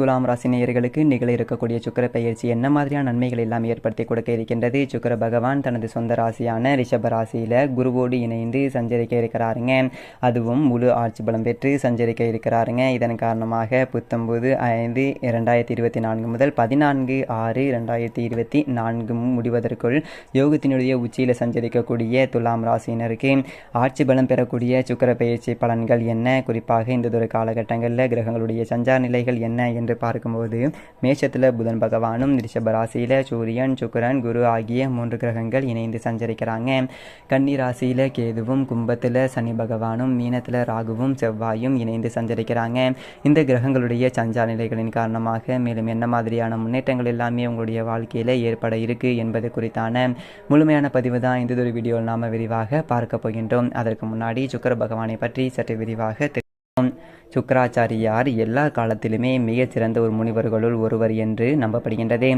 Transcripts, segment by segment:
துலாம் ராசி நேயர்களுக்கு நிகழ இருக்கக்கூடிய சுக்கர பயிற்சி என்ன மாதிரியான நன்மைகள் எல்லாம் ஏற்படுத்தி கொடுக்க இருக்கின்றது? சுக்கர பகவான் தனது சொந்த ராசியான ரிஷப ராசியில குருவோடு இணைந்து சஞ்சரிக்க இருக்கிறாருங்க. அதுவும் முழு ஆட்சி பலம் பெற்று சஞ்சரிக்க இருக்கிறாருங்க. இதன் காரணமாக புத்தொன்பது ஐந்து இரண்டாயிரத்தி இருபத்தி நான்கு முதல் பதினான்கு ஆறு இரண்டாயிரத்தி இருபத்தி நான்கு முடிவதற்குள் யோகத்தினுடைய உச்சியில் சஞ்சரிக்கக்கூடிய துலாம் ராசியினருக்கு ஆட்சி பலம் பெறக்கூடிய சுக்கர பயிற்சி பலன்கள் என்ன? குறிப்பாக இந்த ஒரு காலகட்டங்களில் கிரகங்களுடைய சஞ்சார நிலைகள் என்ன? என்று பார்க்கும்போது மேஷத்தில் புதன் பகவானும் ரிஷபராசியில் சூரியன் சுக்கரன் குரு ஆகிய மூன்று கிரகங்கள் இணைந்து சஞ்சரிக்கிறாங்க. கன்னி ராசியில் கேதுவும் கும்பத்தில் சனி பகவானும் மீனத்தில் ராகுவும் செவ்வாயும் இணைந்து சஞ்சரிக்கிறாங்க. இந்த கிரகங்களுடைய சஞ்சார நிலைகளின் காரணமாக மேலும் என்ன மாதிரியான முன்னேற்றங்கள் எல்லாமே உங்களுடைய வாழ்க்கையில் ஏற்பட இருக்கு என்பது குறித்தான முழுமையான பதிவு தான் இந்த ஒரு வீடியோவில் நாம் விரிவாக பார்க்க போகின்றோம். அதற்கு முன்னாடி சுக்கர பகவானை பற்றி சற்று விரிவாக தெரியும் சுக்கராச்சாரியார் எல்லா காலத்திலுமே மிகச்சிறந்த ஒரு முனிவர்களுள் ஒருவர் என்று நம்பப்படுகின்றது.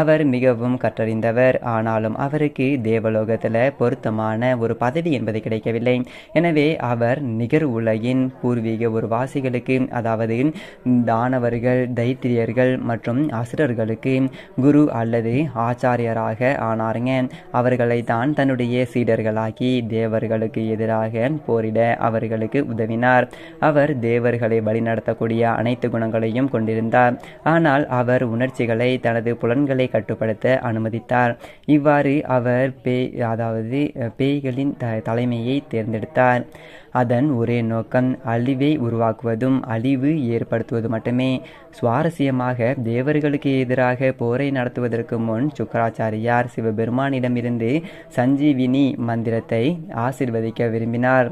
அவர் மிகவும் கற்றறிந்தவர். ஆனாலும் அவருக்கு தேவலோகத்தில் பொருத்தமான ஒரு பதவி என்பது கிடைக்கவில்லை. எனவே அவர் நிகர் உலகின் பூர்வீக ஒரு வாசிகளுக்கு அதாவது தானவர்கள் தைத்திரியர்கள் மற்றும் அசுரர்களுக்கு குரு அல்லது ஆச்சாரியராக ஆனாருங்க. அவர்களை தான் தன்னுடைய சீடர்களாக்கி தேவர்களுக்கு எதிராக போரிட அவர்களுக்கு உதவினார். அவர் தேவர்களை வழிநடத்தக்கூடிய அனைத்து குணங்களையும் கொண்டிருந்தார். ஆனால் அவர் உணர்ச்சிகளை தனது புலன்களை கட்டுப்படுத்த அனுமதித்தார். இவ்வாறு அவர் பேய் அதாவது பேய்களின் த தலைமையை தேர்ந்தெடுத்தார். அதன் ஒரே நோக்கம் அழிவை உருவாக்குவதும் அழிவு ஏற்படுத்துவது மட்டுமே. சுவாரஸ்யமாக தேவர்களுக்கு எதிராக போரை நடத்துவதற்கு முன் சுக்கராச்சாரியார் சிவபெருமானிடமிருந்து சஞ்சீவினி மந்திரத்தை ஆசிர்வதிக்க விரும்பினார்.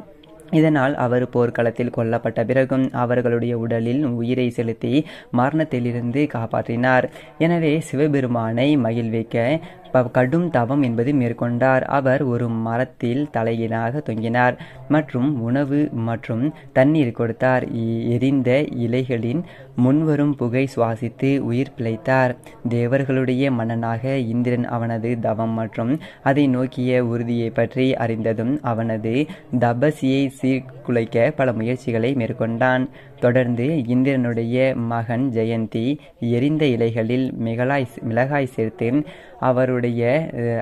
இதனால் அவர் போர்க்களத்தில் கொல்லப்பட்ட பிறகும் அவர்களுடைய உடலில் உயிரை செலுத்தி மரணத்திலிருந்து காப்பாற்றினார். எனவே சிவபெருமானை மகிழ்விக்க கடும் தவம் என்பது மேற்கொண்டார். அவர் ஒரு மரத்தில் தலையிலாக தொங்கினார் மற்றும் உணவு மற்றும் தண்ணீர் கொடுத்தார். எரிந்த இலைகளின் முன்வரும் புகை சுவாசித்து உயிர் பிழைத்தார். தேவர்களுடைய மன்னனாக இந்திரன் அவனது தவம் மற்றும் அதை நோக்கிய உறுதியை பற்றி அறிந்ததும் அவனது தபசியை சீர்குலைக்க பல முயற்சிகளை மேற்கொண்டான். தொடர்ந்து இந்திரனுடைய மகன் ஜெயந்தி எரிந்த இலைகளில் மிகளாய் மிளகாய் சேர்த்து அவருடைய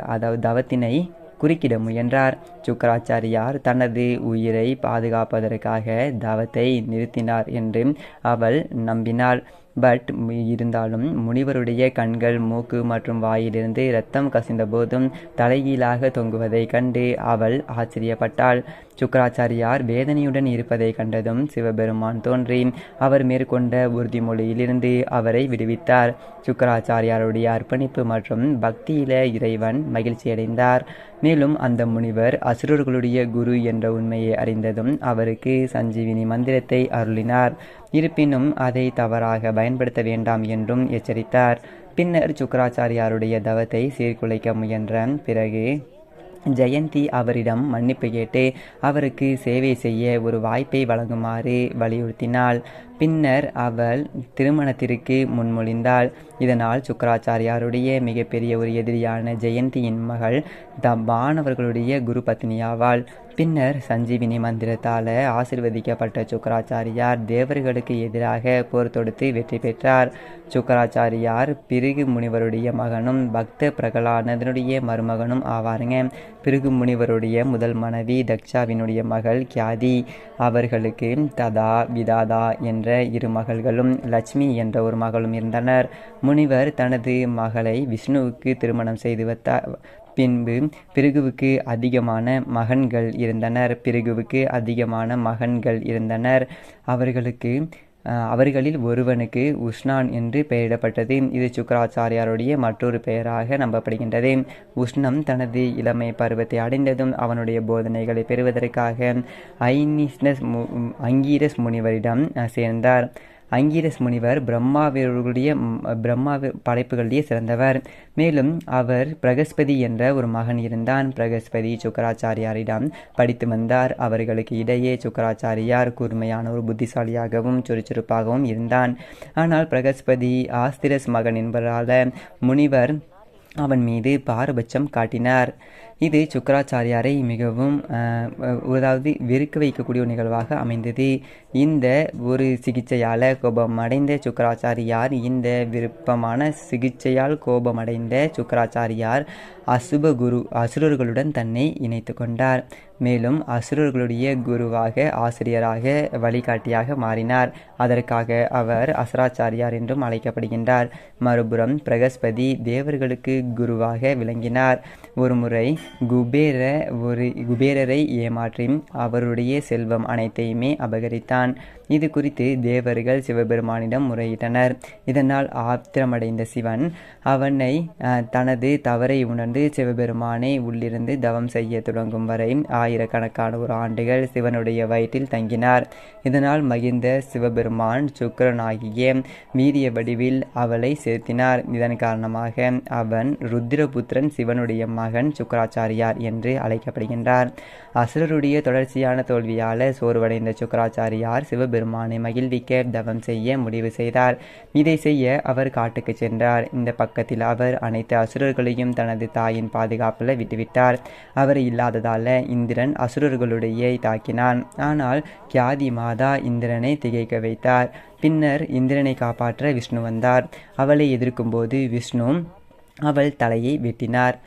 அதாவது தவத்தினை குறுக்கிட முயன்றார். சுக்கராச்சாரியார் தனது உயிரை பாதுகாப்பதற்காக தவத்தை நிறுத்தினார் என்று அவள் நம்பினாள். பட் இருந்தாலும் முனிவருடைய கண்கள் மூக்கு மற்றும் வாயிலிருந்து இரத்தம் கசிந்தபோதும் தலைகீழாக தொங்குவதைக் கண்டு அவள் ஆச்சரியப்பட்டாள். சுக்கராச்சாரியார் வேதனையுடன் இருப்பதை கண்டதும் சிவபெருமான் தோன்றி அவர் மேற்கொண்ட உறுதிமொழியிலிருந்து அவரை விடுவித்தார். சுக்கராச்சாரியாருடைய அர்ப்பணிப்பு மற்றும் பக்தியில இறைவன் மகிழ்ச்சியடைந்தார். மேலும் அந்த முனிவர் அசுரர்களுடைய குரு என்ற உண்மையை அறிந்ததும் அவருக்கு சஞ்சீவினி மந்திரத்தை அருளினார். இருப்பினும் அதை தவறாக பயன்படுத்த வேண்டாம் என்றும் எச்சரித்தார். பின்னர் சுக்கராச்சாரியாருடைய தவத்தை சீர்குலைக்க முயன்ற பிறகு ஜெயந்தி அவரிடம் மன்னிப்பு கேட்டு அவருக்கு சேவை செய்ய ஒரு வாய்ப்பை வழங்குமாறு வலியுறுத்தினாள். பின்னர் அவள் திருமணத்திற்கு முன்மொழிந்தாள். இதனால் சுக்கராச்சாரியாருடைய மிகப்பெரிய ஒரு எதிரியான ஜெயந்தியின் மகள் த மாணவர்களுடைய குரு பத்னியாவாள். பின்னர் சஞ்சீவினி மந்திரத்தால் ஆசிர்வதிக்கப்பட்ட சுக்கராச்சாரியார் தேவர்களுக்கு எதிராக போர் தொடுத்து வெற்றி பெற்றார். சுக்கராச்சாரியார் பிருகு முனிவருடைய மகனும் பக்த பிரகலானதனுடைய மருமகனும் ஆவாருங்க. பிருகு முனிவருடைய முதல் மனைவி தக்ஷாவினுடைய மகள் கியாதி. அவர்களுக்கு ததா விதாதா என்ற இரு மகள்களும் லட்சுமி என்ற ஒரு மகளும் இருந்தனர். முனிவர் தனது மகளை விஷ்ணுவுக்கு திருமணம் செய்து வைத்தார் பின்பு பிருகுவுக்கு அதிகமான மகன்கள் இருந்தனர். பிருகுவுக்கு அதிகமான மகன்கள் இருந்தனர். அவர்களுக்கு அவர்களில் ஒருவனுக்கு உஷ்ணான் என்று பெயரிடப்பட்டது. இது சுக்கராச்சாரியாருடைய மற்றொரு பெயராக நம்பப்படுகின்றது. உஷ்ணம் தனது இளமை பருவத்தை அடைந்ததும் அவனுடைய போதனைகளை பெறுவதற்காக ஐனிஸ்னஸ் அங்கீரஸ் முனிவரிடம் சேர்ந்தார். அங்கீரஸ் முனிவர் பிரம்மாவினுடைய பிரம்மா படைப்புகளிலேயே சிறந்தவர். மேலும் அவர் பிரகஸ்பதி என்ற ஒரு மகன் இருந்தான். பிரகஸ்பதி சுக்கராச்சாரியாரிடம் படித்து வந்தார். அவர்களுக்கு இடையே சுக்கராச்சாரியார் கூர்மையான ஒரு புத்திசாலியாகவும் சுறுசுறுப்பாகவும் இருந்தான். ஆனால் பிரகஸ்பதி ஆஸ்திரஸ் மகன் என்பதால் முனிவர் அவன் மீது பாரபட்சம் காட்டினார். இது சுக்கராச்சாரியாரை மிகவும் அதாவது வெறுக்க வைக்கக்கூடிய ஒரு நிகழ்வாக அமைந்தது. இந்த ஒரு சிகிச்சையால் கோபமடைந்த சுக்கராச்சாரியார் இந்த விருப்பமான சிகிச்சையால் கோபமடைந்த சுக்கராச்சாரியார் அசுப குரு அசுரர்களுடன் தன்னை இணைத்து கொண்டார். மேலும் அசுரர்களுடைய குருவாக ஆசிரியராக வழிகாட்டியாக மாறினார். அதற்காக அவர் அசுராச்சாரியார் என்றும் அழைக்கப்படுகின்றார். மறுபுறம் பிரகஸ்பதி தேவர்களுக்கு குருவாக விளங்கினார். ஒருமுறை குபேர ஒரு குபேரரை ஏமாற்றி அவருடைய செல்வம் அனைத்தையுமே அபகரித்தான். இது குறித்து தேவர்கள் சிவபெருமானிடம் முறையிட்டனர். இதனால் ஆத்திரமடைந்த சிவன் அவனை தனது தவறை உணர்ந்து சிவபெருமானை உள்ளிருந்து தவம் செய்ய தொடங்கும் வரை ஆயிரக்கணக்கான ஒரு ஆண்டுகள் சிவனுடைய வயிற்றில் தங்கினார். இதனால் மகிழ்ந்த சிவபெருமான் சுக்கரனாகிய வீரிய வடிவில் அவளை சேர்த்தினார். இதன் காரணமாக அவன் ருத்ரபுத்திரன் சிவனுடைய மகன் சுக்கராச்சாரியார் என்று அழைக்கப்படுகின்றார். அசுரருடைய தொடர்ச்சியான தோல்வியால் சோர்வடைந்த சுக்கராச்சாரியார் சிவபெருமான் மகிழ்விக்க தவம் செய்ய முடிவு செய்தார். இதை செய்ய அவர் காட்டுக்கு சென்றார். இந்த பக்கத்தில் அவர் அனைத்து அசுரர்களையும் தனது தாயின் பாதுகாப்பில் விட்டுவிட்டார். அவர் இல்லாததால இந்திரன் அசுரர்களுடைய தாக்கினான். ஆனால் கியாதி மாதா இந்திரனை திகைக்க வைத்தார். பின்னர் இந்திரனை காப்பாற்ற விஷ்ணு வந்தார். அவளை எதிர்க்கும்போது விஷ்ணு அவள் தலையை வெட்டினார்.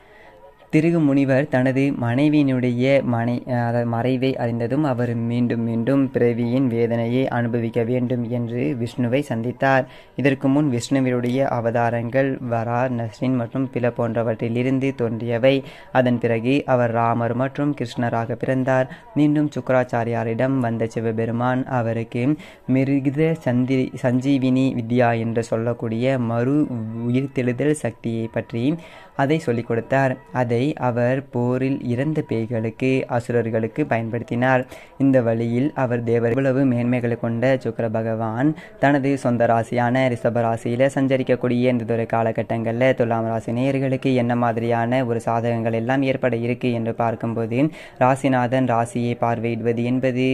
திருகு முனிவர் தனது மனைவியினுடைய மனை அதாவது மறைவை அறிந்ததும் அவர் மீண்டும் மீண்டும் பிறவியின் வேதனையை அனுபவிக்க வேண்டும் என்று விஷ்ணுவை சந்தித்தார். இதற்கு முன் விஷ்ணுவினுடைய அவதாரங்கள் வரா நஸ்ரின் மற்றும் பில போன்றவற்றிலிருந்து தோன்றியவை. அதன் பிறகு அவர் ராமர் மற்றும் கிருஷ்ணராக பிறந்தார். மீண்டும் சுக்கராச்சாரியாரிடம் வந்த சிவபெருமான் அவருக்கு மிருகித சந்தி சஞ்சீவினி வித்யா என்று சொல்லக்கூடிய மறு உயிர்த்தெழுதல் சக்தியை பற்றி அதை சொல்லிக் கொடுத்தார். அதை அவர் போரில் இறந்த பேய்களுக்கு அசுரர்களுக்கு பயன்படுத்தினார். இந்த வழியில் அவர் தேவர் இவ்வளவு மேன்மைகளை கொண்ட சுக்கர பகவான் தனது சொந்த ராசியான ரிஷப ராசியில் சஞ்சரிக்கக்கூடிய இந்த ஒரு காலகட்டங்களில் துலாம் ராசி நேயர்களுக்கு என்ன மாதிரியான ஒரு சாதகங்கள் எல்லாம் ஏற்பட இருக்கு என்று பார்க்கும்போது ராசிநாதன் ராசியை பார்வையிடுவது என்பது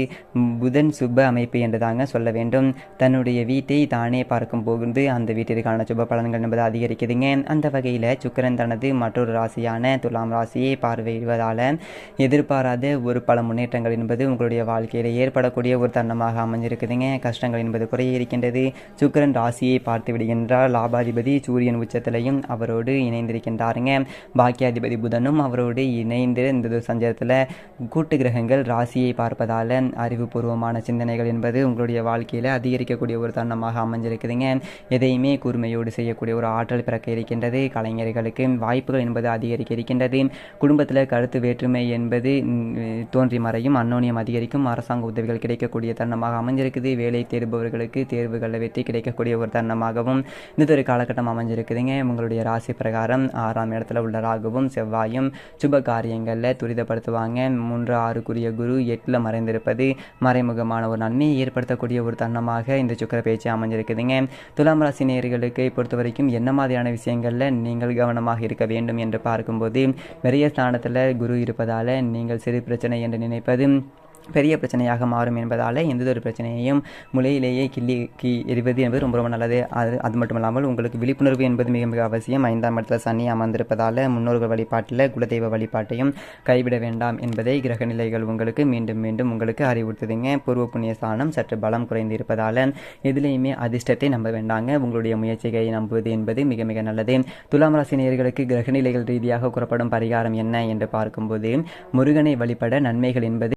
புதன் சுப அமைப்பு என்று தாங்க சொல்ல வேண்டும். தன்னுடைய வீட்டை தானே பார்க்கும் போது அந்த வீட்டிற்கான சுப பலன்கள் என்பது அதிகரிக்குதுங்க. அந்த வகையில் சுக்கிரன் தனது மற்றொரு ராசியான துலாம் ராசியை பார்வையிடுவதால் எதிர்பாராத ஒரு பல முன்னேற்றங்கள் என்பது உங்களுடைய வாழ்க்கையில் ஏற்படக்கூடிய ஒரு தருணமாக அமைஞ்சிருக்குதுங்க. கஷ்டங்கள் என்பது குறைய இருக்கின்றது. சுக்கரன் ராசியை பார்த்து விடுகின்றார். லாபாதிபதி சூரியன் உச்சத்திலையும் அவரோடு இணைந்திருக்கின்றாருங்க. பாக்கியாதிபதி புதனும் அவரோடு இணைந்து இந்த சஞ்சரத்தில் கூட்டு கிரகங்கள் ராசியை பார்ப்பதால் அறிவுபூர்வமான சிந்தனைகள் என்பது உங்களுடைய வாழ்க்கையில் அதிகரிக்கக்கூடிய ஒரு தருணமாக அமைஞ்சிருக்குதுங்க. எதையுமே கூர்மையோடு செய்யக்கூடிய ஒரு ஆற்றல் பிறக்க இருக்கின்றது. கலைஞர்களுக்கு வாய்ப்புகள் என்பது அதிகரிக்க இருக்கின்றது. குடும்பத்தில் கருத்து வேற்றுமை என்பது தோன்றி மறையும். அன்னோனியம் அதிகரிக்கும். அரசாங்க உதவிகள் கிடைக்கக்கூடிய தருணமாக அமைஞ்சிருக்குது. வேலை தேடுபவர்களுக்கு தேர்வுகளில் வெற்றி கிடைக்கக்கூடிய ஒரு தருணமாகவும் இந்த ஒரு காலகட்டம் அமைஞ்சிருக்குதுங்க. உங்களுடைய ராசி பிரகாரம் ஆறாம் இடத்துல உள்ள ராகுவும் செவ்வாயும் சுப காரியங்களில் துரிதப்படுத்துவாங்க. மூன்று ஆறுக்குரிய குரு எட்டில் மறைந்திருப்பது மறைமுகமான ஒரு நன்மையை ஏற்படுத்தக்கூடிய ஒரு தருணமாக இந்த சுக்கர பேச்சு அமைஞ்சிருக்குதுங்க. துலாம் ராசி நேர்களுக்கு பொறுத்த வரைக்கும் என்ன மாதிரியான விஷயங்களில் நீங்கள் கவனமாக இருக்க வேண்டும் என்று பார்க்கும்போது நிறைய ஸ்தானத்தில் குரு இருப்பதால் நீங்கள் சிறு பிரச்சனை என்று நினைப்பது பெரிய பிரச்சனையாக மாறும் என்பதால் எந்ததொரு பிரச்சனையையும் முளையிலேயே கிள்ளி கி எறிவது என்பது ரொம்ப ரொம்ப நல்லது. அது அது மட்டும் இல்லாமல் உங்களுக்கு விழிப்புணர்வு என்பது மிக மிக அவசியம். ஐந்தாம் இடத்துல சனி அமர்ந்திருப்பதால் முன்னோர்கள் வழிபாட்டில் குலதெய்வ வழிபாட்டையும் கைவிட வேண்டாம் என்பதை கிரக நிலைகள் உங்களுக்கு மீண்டும் மீண்டும் உங்களுக்கு அறிவுறுத்துதுங்க. பூர்வ புண்ணிய ஸ்தானம் சற்று பலம் குறைந்து இருப்பதால் எதுலேயுமே அதிர்ஷ்டத்தை நம்ப வேண்டாங்க. உங்களுடைய முயற்சிகளை நம்புவது என்பது மிக மிக நல்லது. துலாம் ராசி நேயர்களுக்கு கிரக நிலைகள் ரீதியாக கூறப்படும் பரிகாரம் என்ன என்று பார்க்கும்போது முருகனை வழிபட நன்மைகள் என்பது